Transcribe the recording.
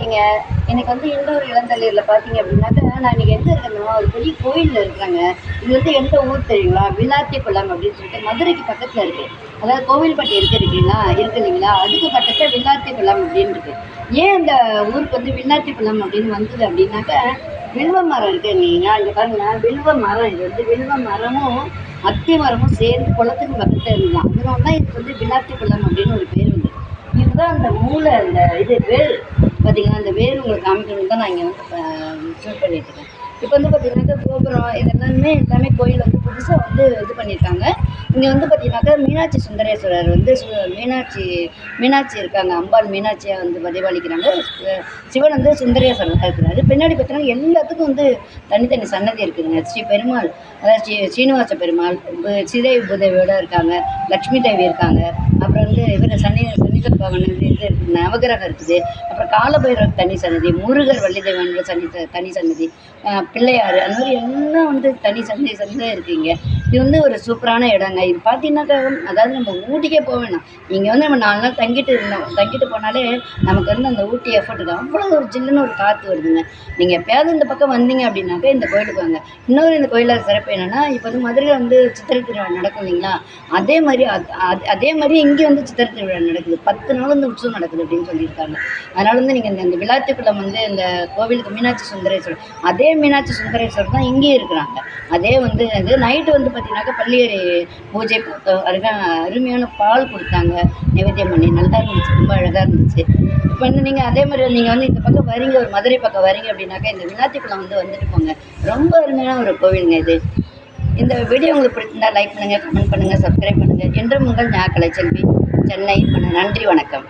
பார்த்தீங்க எனக்கு வந்து இன்னொரு இளந்தளிரில் பார்த்தீங்க அப்படின்னாக்கா நான் இன்னைக்கு எங்கே இருக்கேன்னா ஒரு பெரிய கோயிலில் இருக்கிறேங்க. இது வந்து எந்த ஊர் தெரியுங்களா? வில்லாத்திக்குளம் அப்படின்னு சொல்லிட்டு மதுரைக்கு பக்கத்தில் இருக்குது அதாவது கோவில்பட்டி இருக்கு இருக்கீங்களா? இருக்கு இல்லைங்களா? அதுக்கு பக்கத்தில் வில்லாத்திக்குளம் அப்படின்னு இருக்கு. ஏன் அந்த ஊருக்கு வந்து வில்லாத்திக்குளம் அப்படின்னு வந்தது அப்படின்னாக்க வில்வ மரம் இருக்கு இல்லைங்களா? இங்கே பாருங்க வில்வ மரம் இது வந்து வில்வ மரமும் அத்தி மரமும் சேர்ந்து குளத்துக்கு பக்கத்தில் இருந்தான் அதனால தான் இதுக்கு வந்து வில்லாத்திக்குளம் அப்படின்னு ஒரு பேர் வந்து இதுதான் அந்த மூளை அந்த இது வேல். பார்த்தீங்கன்னா அந்த வேர் உங்களுக்கு காமிக்கணும்னு தான் நான் இங்கே வந்து ஷூட் பண்ணிட்டு இருக்கேன். இப்போ வந்து பார்த்தீங்கன்னாக்கா கோபுரம் இதெல்லாமே எல்லாமே கோயில் வந்து புதுசாக வந்து இது பண்ணியிருக்காங்க இங்கே வந்து பார்த்திங்கனாக்கா மீனாட்சி சுந்தரேஸ்வரர் வந்து சு- மீனாட்சி மீனாட்சி இருக்காங்க. அம்பாள் மீனாட்சியை வந்து பதிவாளிக்கிறாங்க சிவன் வந்து சுந்தரேஸ்வரர் இருக்கிறாரு. பின்னாடி பார்த்தீங்கன்னா எல்லாத்துக்கும் வந்து தனித்தனி சன்னதி இருக்குதுங்க. ஸ்ரீ பெருமாள் அதாவது ஸ்ரீ ஸ்ரீனிவாச பெருமாள் பு- சிதை இருக்காங்க. லக்ஷ்மி தேவி இருக்காங்க. அப்புறம் வந்து இவர் சனி சனிதர் பவன் இது இருக்குது. நவகிரகம் இருக்குது. அப்புறம் காலபைரவர் தனி சன்னதி முருகர் வள்ளிதேவன் சன்னி சனி தனி சன்னதி பிள்ளையாறு பிள்ளையார் அந்த மாதிரி எல்லாம் வந்து தனி சன்னதி சன்னதி இருக்கீங்க. இது வந்து ஒரு சூப்பரான இடங்க. இது பார்த்தீங்கன்னாக்கா அதாவது நம்ம ஊட்டிக்கே போக வேணாம். இங்கே வந்து நம்ம நாலு நாள் தங்கிட்டு இருந்தோம். தங்கிட்டு போனாலே நமக்கு வந்து அந்த ஊட்டி எஃபர்ட்டுக்கு அவ்வளோ ஒரு ஜில்லுன்னு ஒரு காற்று வருதுங்க. நீங்கள் எப்பயாவது இந்த பக்கம் வந்தீங்க அப்படின்னாக்கா இந்த கோயிலுக்கு வாங்க. இன்னொரு இந்த கோயிலில் சிறப்பு என்னென்னா இப்போ வந்து மதுரையில் வந்து சித்திரை திருவிழா நடக்கும் இல்லைங்களா? அதே மாதிரி அது அதே மாதிரி இங்கே வந்து சித்திரை திருவிழா நடக்குது. பத்து நாள் வந்து உற்சவம் நடக்குது அப்படின்னு சொல்லியிருக்காங்க. அதனால் வந்து நீங்கள் இந்த இந்த விழாத்துக்குளம் வந்து இந்த கோவிலுக்கு மீனாட்சி சுந்தரேஸ்வரர் அதே மீனாட்சி சுந்தரேஸ்வரர் தான் இங்கேயும் இருக்கிறாங்க. அதே வந்து அது நைட்டு வந்து பார்த்தீங்கன்னாக்கா பள்ளியறை பூஜை பார்த்தோம் அருகா அருமையான பால் கொடுத்தாங்க. நைவேத்தியம் பண்ணி. நல்லா இருந்துச்சு. ரொம்ப அழகாக இருந்துச்சு. இப்போ வந்து நீங்கள் அதே மாதிரி நீங்கள் வந்து இந்த பக்கம் வரீங்க ஒரு மதுரை பக்கம் வரீங்க அப்படின்னாக்கா இந்த விழாத்துக்குளம் வந்து வந்துட்டு போங்க. ரொம்ப அருமையான ஒரு கோவிலுங்க இது. இந்த வீடியோ உங்களுக்கு பிடிச்சிருந்தா லைக் பண்ணுங்கள் கமெண்ட் பண்ணுங்கள் சப்ஸ்கிரைப் பண்ணுங்கள் என்றும் உங்கள் ஞா கலைச்செல்வி. சென்னை நன்றி வணக்கம்.